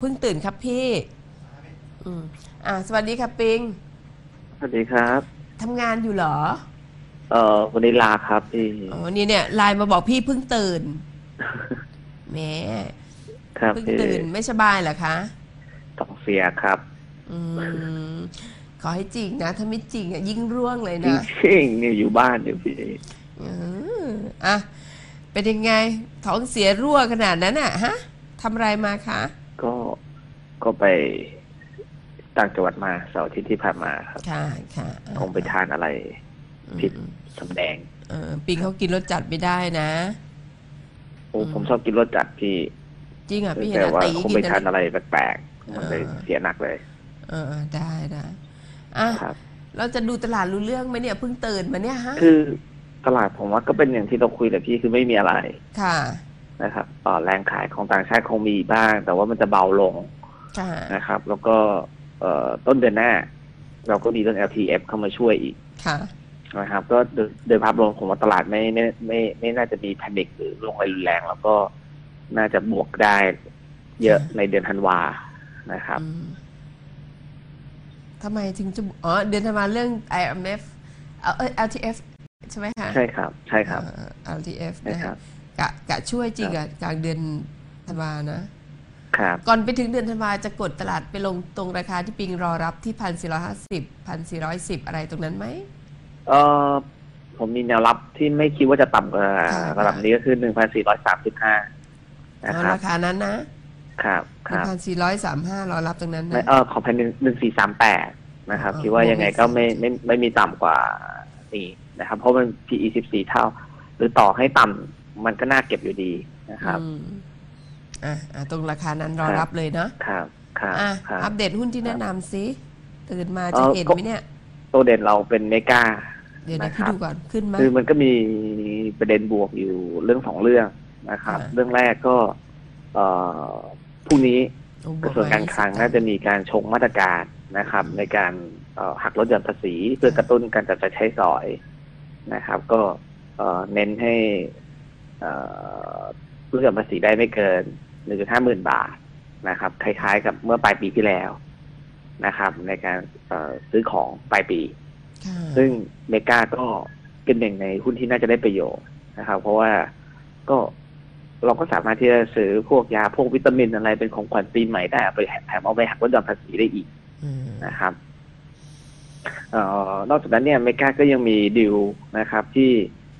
เพิ่งตื่นครับพี่ อืมอ่า สวัสดีครับปิงสวัสดีครับทำงานอยู่เหรอ เอ่อวันนี้ลาครับพี่อ๋อ นี่เนี่ยไลน์มาบอกพี่เพิ่งตื่น แหม ครับเพิ่งพี่ตื่นไม่สบายเหรอคะ ท้องเสียครับอืม ขอให้จริงนะ ถ้าไม่จริงอะยิ่งร่วงเลยจนะริงๆเนี่ยอยู่บ้านอยู่พี่อืมอะ เป็นยังไง ท้องเสียรั่วขนาดนั้นอะ ฮะทำอะไรมาคะ ก็ก็ไปต่างจังหวัดมาเสาร์อาทิตย์ที่ผ่านมาครับค่ะค่ะอ่าคงไปทานอะไรผิดอืมสำแดง เออปิงเขากินรสจัดไม่ได้นะโอ้อืมผมชอบกินรสจัดพี่ จริงอะพี่เห็นแต่อะว่าตีคงกิไปนทานอะไรอะไรแปลกๆมันเลยเออเสียหนักเลย เออได้ได้อะครับเราจะดูตลาดรู้เรื่องไหมเนี่ยเพิ่งตื่นมาเนี่ยฮะ คือตลาดผมว่าก็เป็นอย่างที่เราคุยแต่พี่คือไม่มีอะไร ค่ะ นะครับเอ่อแรงขายของต่างชาติคงมีบ้าง แต่ว่ามันจะเบาลงค่ะนะครับ แล้วก็เอ่อต้นเดือนหน้า เราก็มีเรื่อง LTF เข้ามาช่วยอีกค่ะนะครับ ก็โดยโดยภาพรวมผมว่าตลาดไม่ไม่ไม่ไม่น่าจะมีแพนิคหรือลงอะไรรุนแรง แล้วก็น่าจะบวกได้เยอะในเดือนธันวานะครับอืมทำไมถึงจะอ๋อเดือนธันวาเรื่อง IMF เอ่อเอ้ย LTF ใช่ไหมคะใช่ครับ ใช่ครับเอ่อ LTF ใช่นะครัคะบ กะกะช่วยจริงอะกลางเดือนธันวานะครับก่อนไปถึงเดือนธันวาจะกดตลาดไปลงตรงราคาที่ปิงรอรับที่พันสี่ร้อยห้าสิบพันสี่ร้อยสิบอะไรตรงนั้นไหมเออผมมีแนวรับที่ไม่คิดว่าจะต่ำกว่าค่ะระดับนี้ก็คือหนึ่งพันสี่ร้อยสามสิบห้านะเอาครับราคานั้นนะครับหคนึ่รังบพันสี่ร้อยสามห้ารอรับตรงนั้นไม่นะเออขอแผ่นหนึ่งหนึ่งสี่สามแปดนะครับอ๋อคิดว่ายังไงก็ไม่บวกอีกไม่ไม่มีต่ำกว่านี้นะครับ เพราะมัน PE สิบสี่เท่า หรือต่อให้ต่ำ มันก็น่าเก็บอยู่ดีนะครับอืมอะอะตรงราคานั้นรอครับรับเลยเนาะครับครับอะครับอัปเดตหุ้นที่แนะนำสิตื่นมาเอ่จะอเห็นก็ไหมเนี่ยตัวเด่นเราเป็นเมกาเดี๋ยวนะนะคพี่รับดูก่อนขึ้นไหมคือมันก็มีประเด็นบวกอยู่เรื่องสองเรื่องนะครับค่ะเรื่องแรกก็เอ่อพรุ่งนี้โอ้บกวระทรวงการคลัง120น่าจะมีการชงมาตรการนะครับ ในการเอ่อหักลดหย่อนภาษี เพื่อกระตุ้นการจับจ่ายใช้สอยนะครับ ก็เอ่อเน้นให้ เอ่อลดหย่อนภาษีได้ไม่เกิน1.5หมื่นบาทนะครับ คล้ายๆ กับเมื่อปลายปีที่แล้วนะครับ ในการเอ่อซื้อของปลายปีค่ะซึ่งเมกาก็เป็นหนึ่งในหุ้นที่น่าจะได้ประโยชน์นะครับ เพราะว่าก็เราก็สามารถที่จะซื้อพวกยาพวกวิตามินอะไรเป็นของขวัญปีใหม่ได้เอาไปแถมเอาไปหักลดหย่อนภาษีได้อีกอืมนะครับเอ่อนอกจากนั้นเนี่ยเมกาก็ยังมีดิวนะครับ ที่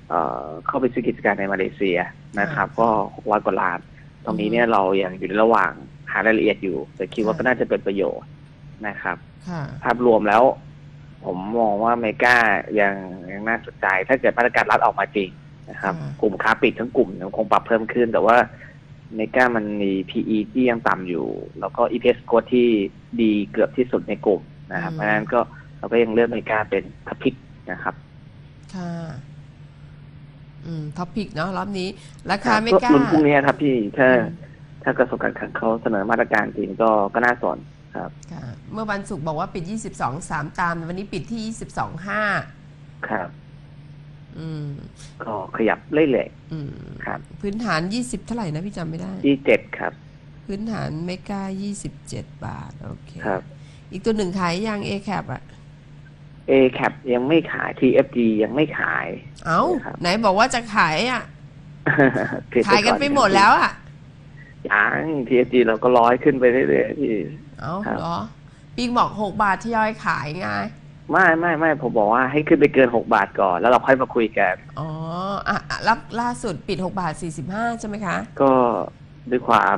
เอ่อเข้าไปซื้อกิจการในมาเลเซียนะครับ ก็หกร้อยกว่าล้าน ตรงนี้เนี่ยเรายังอยู่ในระหว่างหารายละเอียดอยู่ แต่คิดว่าก็น่าจะเป็นประโยชน์นะครับ ค่ะ ภาพรวมแล้ว ผมมองว่าเมกายังยังน่าสนใจ ถ้าเกิดมาตรการรัฐออกมาจริงนะครับค่ะกลุ่มค้าปลีกทั้งกลุ่มยังคงปรับเพิ่มขึ้น แต่ว่าเมกามันมี PE ที่ยังต่ำอยู่ แล้วก็ EPS growth ที่ดีเกือบที่สุดในกลุ่มนะครับอืมเพราะฉะนั้นก็เราก็ยังเลือกเมกาเป็นทัพพิกนะครับ ค่ะ อืมท็อปพิกเนาะรอบนี้ ราคาไม่กล้ารุ่นพรุ่งนี้ครับพี่ถ้าอืมถ้ากระทรวงการคลังเขาเสนอมาตรการจริงก็ก็น่าสนครับค่ะเมื่อวันศุกร์บอกว่าปิด 22 3 ตาม วันนี้ปิดที่ 22 5 ครับ อืม ก็ขยับเรื่อยอืมๆครับ พื้นฐาน 20 เท่าไหร่นะพี่จำไม่ได้ที่เจ็ดครับ พื้นฐานเมกา27 บาท โอเค ครับ อีกตัวหนึ่งขายยัง A cap อะ A cap ยังไม่ขาย TFG ยังไม่ขาย เอ้าครับ ไหนบอกว่าจะขายอะผิขายกันไปหมดแล้วอะ ยัง TFG เราก็ร้อยขึ้นไปเรื่อยๆพี่ เอ้าครับ เหรอปิงบอก6บาททยอยขายไง ไม่ไม่ไม่ผมบอกว่าให้ขึ้นไปเกินหกบาทก่อน แล้วเราค่อยมาคุยกัน อ๋ออะอะรับล่าสุดปิด6บาท45ใช่ไหมคะ ก็ด้วยความ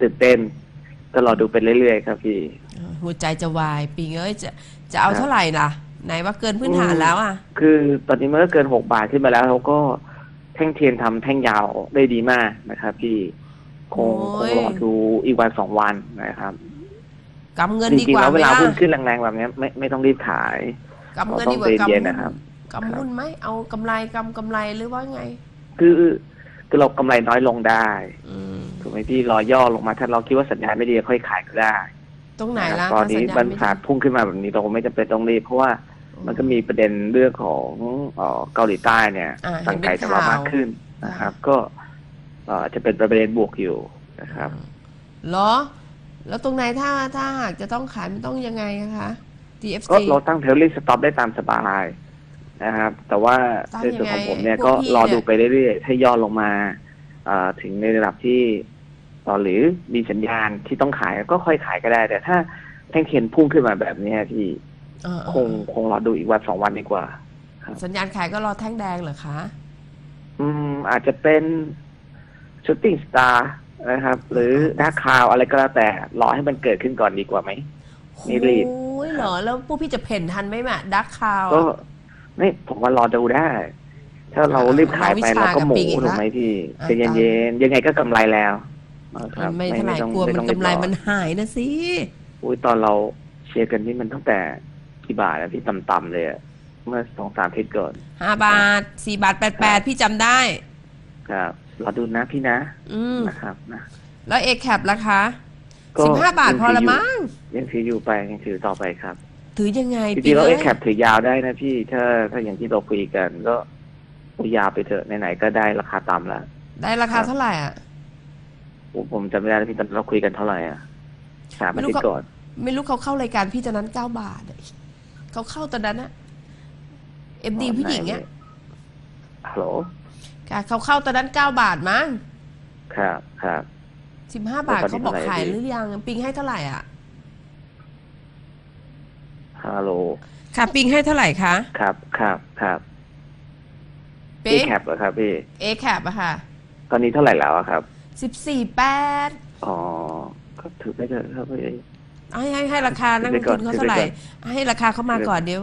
ตื่นเต้นก็รอดูไปเรื่อยๆครับพี่ หัวใจจะวาย ปิงเอ้ยจะจะเอาครับ เท่าไหร่ล่ะ ไหนว่าเกินพื้นฐานแล้วอะ คือตอนนี้มันก็เกินหกบาทขึ้นมาแล้วเขาก็แท่งเทียนทำแท่งยาวได้ดีมากนะครับ พี่คงคโอ้งยรอดูอีกวันสองวันนะครับกำเงินจดีริงกๆว่าแล้วไหมเวลาล่ะหุ้นขึ้นแรงๆแบบเนี้ยไม่ไม่ต้องรีบขายกำเงินเราดีต้องกว่าใจเย็นกำนะครับกำหุ้นไหมเอากำไรกำกำไรหรือว่าไง คือคือเรากำไรน้อยลงได้อืมถูกไหมพี่รอย่อลงมา ถ้าเราคิดว่าสัญญาณไม่ดีค่อยขายก็ได้ ตรงไหนนะคล่ะรับตอนนี้ถ้ามัสันญญณสาดพุ่งขึ้นมาแบบนี้เราก็ไม่จำเป็นต้องรีบเพราะว่ามันก็มีประเด็นเรื่องของเอ่อเกาหลีใต้เนี่ยอ่าสั่งไก่เห็นเป็นจากเราข่าวมากขึ้นนะครับ ก็เอ่อจะเป็นประเด็นบวกอยู่นะครับเหรอ แล้วตรงไหนถ้าถ้าหากจะต้องขายมันต้องยังไงอะคะ TFC ก็เราตั้งเทลลิ่งสต็อปได้ตามสบายนะครับ แต่ว่าตั้งในส่วนของยังไงผมเนี่ยพวกก็พี่รอเนี่ยดูไปเรื่อยๆถ้าย่อลงมาเอ่อถึงในระดับที่ต่อ หรือมีสัญญาณที่ต้องขายก็ค่อยขายก็ได้ แต่ถ้าแท่งเทียนพุ่งขึ้นมาแบบเนี้ยที่เออคงคงรอดูอีกวันสองวันดีกว่าสัญญาณขายก็รอแท่งแดงเหรอคะ อืม อาจจะเป็นชูตติ้งสตาร์นะครับ หรือดักคาวอะไรก็แล้วแต่ รอให้มันเกิดขึ้นก่อนดีกว่าไหมไม่รีบโอ้ยเหรอ แล้วพวกพี่จะเพ่นทันไหมแม่ดักคาวก็ไม่ผมว่ารอดูได้ ถ้าเรารีบขายไปเราวิชาเราก็หมูกับปีกอีกละถูกไหมพี่อ่าใจเย็นๆยังไงก็กำไรแล้ว นะครับไม่เท่าไหร่ต้องกลัวมันต้องกำไรรีบอมันหายนะสิอุ้ยตอนเราเชียร์กันนี่มันตั้งแต่กี่บาทนะพี่ต่ำๆเลยอะเมื่อสองสามอาทิตย์ก่อนห้าบาทสี่บาทแปดแปดพี่จำได้ ครับรอดูนะพี่นะ อืมนะครับนะแล้วเอแคปราคาก็สิบห้าบาทยังพอละถือยู่มั้งยังถืออยู่ไปยังถือต่อไปครับ ถือยังไงจริงๆแล้วปีเอ็อ้ยแคปถือยาวได้นะพี่ถ้าถ้าอย่างที่เราคุยกันก็ยาวไปเถอะไหนๆก็ได้ราคาต่ำแล้วได้ราคาเท่าไหร่อะ ผมผมจำไม่ได้แล้วพี่ตอนนนเราคุยกันเท่าไหร่อะสามไม่อารู้ทิตเขาย์ก่อน ไม่รู้เขาเข้ารายการพี่ตอนนั้นเก้าบาทอะเขาเข้าตอนนั้นอะเอ็มดีผู้หญิงอะฮัลโหลค่ะเขาเข้าตอนนั้นเก้าบาทมั้งครับครับสิบห้าบาทแล้วตอนนี้เขาบอกเท่าไหร่ขายพี่หรือยัง ปิงให้เท่าไหร่อะฮัลโหลค่ะ ปิงให้เท่าไหร่คะครับครับครับปิพี่งแคปเหรอครับพี่เอแคปอะค่ะ ตอนนี้เท่าไหร่แล้วอะครับ สิบสี่แปดอ๋อก็ถือไปเถอะครับพี่ให้ให้ให้ราคานักลงทุนเขาเท่าไหร่ ให้ราคาเขามาก่อนเดี๋ยว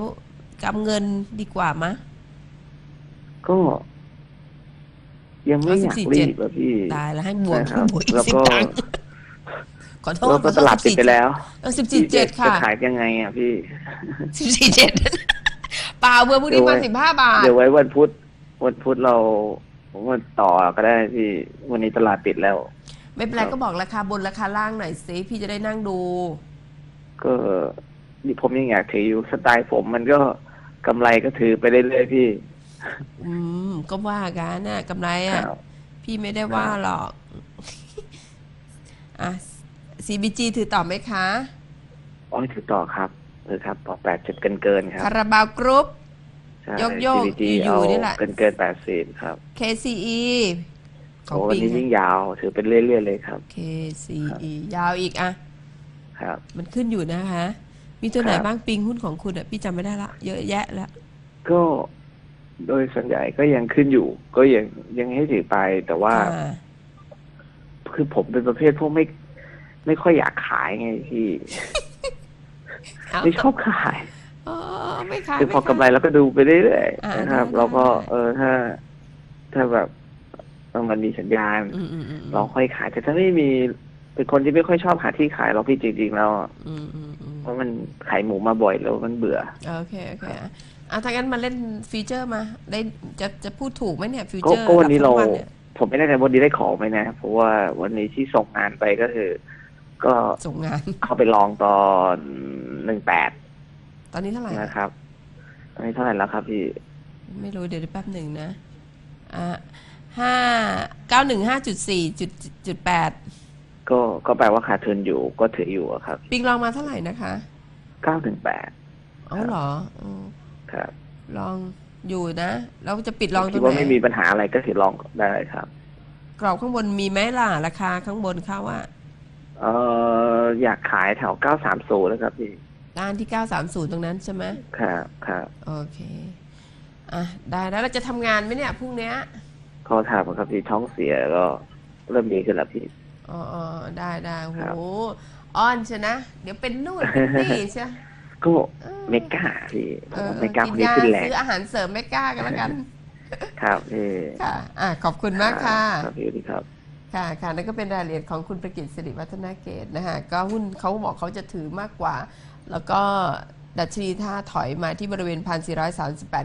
กำเงินดีกว่ามะ ก็ ยังไม่อยากเอา14รีบอะพี่ตายแล้วให้บวกนะครับบวกอีแล้กวสิบก็ตังค์ขอโทษแล้วก็ตลาดปิดไปแล้วสิบสี่เจ็ดค่ะจะขายยังไงอะพี่สิบสี่เจ็ดเปล่าเบอร์พวกนี้มาเดี๋สิยวบไว้ห้าบาท เดี๋ยวไว้วันพุธวันพุธเรา วันต่อก็ได้พี่วันนี้ตลาดปิดแล้ว ไม่เป็นไรครับ ก็บอกราคาบนราคาล่างหน่อยสิพี่จะได้นั่งดู ก็นี่ผมยังอยากถืออยู่สไตล์ผมมันก็กำไรก็ถือไปเรื่อยๆพี่อืม ก็ว่ากันน่ะกำไรคอะรับ พี่ไม่ได้ว่าหรอก อะ CBG ถือต่อไหมคะ อ๋อถือต่อครับเออครับต่อแปดจุดเกินเกินๆครับ คาราบาวกรุ๊ป ใช่ ยกโยก CVG อยู่เอาๆนี่แหละ เกินเกินแปดสิบครับ KCE ของโอ้วันปิงนี้ยิ่งยาว ถือเป็นเรื่อยๆเลยครับ KCE ยาวอีกอะ ครับ มันขึ้นอยู่นะคะ มีตัวไหนครับ บ้างปิงหุ้นของคุณอะ พี่จำไม่ได้ละ เยอะแยะแล้วก็โดยส่วนใหญ่ก็ยังขึ้นอยู่ ก็ยังยังให้ถือไปแต่ว่าอ่าคือผมเป็นประเภทพวกไม่ ไม่ค่อยอยากขายไงพี่ เอ้าไม่ชอบขาย อ๋อไม่ขายคือพอไม่กำไรขายเราก็ดูไปเรื่อยอ่าๆนะครับได้เราก็ได้เออถ้า ถ้าแบบมันมีสัญญาณอืมอืมอืมเราค่อยขายแต่ถ้าไม่มีเป็นคนที่ไม่ค่อยชอบหาที่ขายเราพี่จริงๆแล้วอะอืมอืมอืมเพราะมันขายหมูมาบ่อยแล้วมันเบื่อโอเคโอเคอะอะถ้างั้นมาเล่นฟีเจอร์มา ได้จะจะพูดถูกไหมเนี่ยฟีก็เจอร์ก็วันนี้เราทั้งเนี่ยผมไม่แน่ใจวันนี้ได้ของไหมนะ เพราะว่าวันนี้ที่ส่งงานไปก็คือ ก็ส่งงานเข้าไปลองตอนหนึ่งแปด ตอนนี้เท่าไหร่อะนะครับอันนี้เท่าไหร่แล้วครับพี่ไม่รู้เดี๋ยวแป๊บหนึ่งนะ อ่าห้าเก้าหนึ่งห้าจุดสี่จุดจุดแปดก็ก็แปลว่าขาดทุนอยู่ก็ถืออยู่อะครับปิงลองมาเท่าไหร่นะคะเก้าถึงแปดอ๋อเหรออืมครับลองอยู่นะเราจะปิดลองตรคิดงว่าไหนไม่มีปัญหาอะไรก็ถือลองได้ครับ กรอบข้างบนมีไหมล่ะราคาข้างบนเขาว่า เอออยากขายแถวเก้าสามศูนย์นะครับพี่ ด้านที่ 930 ตรงนั้นใช่ไหมครับครับโอเค อะ ได้แล้วเราจะทำงานไหมเนี่ยพรุ่งเนี้ยเขาถามว่าครับพี่ท้องเสียก็เริ่มดีขึ้นแล้วพี่ อ๋ออ๋อได้ได้โหครับ อ้อนใช่นะ เดี๋ยวเป็นนู่นเป็นนี่ใช่ ก็เออเมกาพี่ผเอมอว่าเอเมอกากิคนนนี้ยาขึ้นแรงซื้ออาหารเสริมไม่กล้ากันแล้วกัน ครับพี่ค่ะ อะ ขอบคุณมากค่ะ ครับพี่ดีครับ ค่ะ ค่ะ นั่นก็เป็นรายละเอียดของคุณประกิตสิริวัฒนาเกตนะคะก็หุ้นเขาบอกเขาจะถือมากกว่า แล้วก็ดัชนีถ้าถอยมาที่บริเวณ 1,438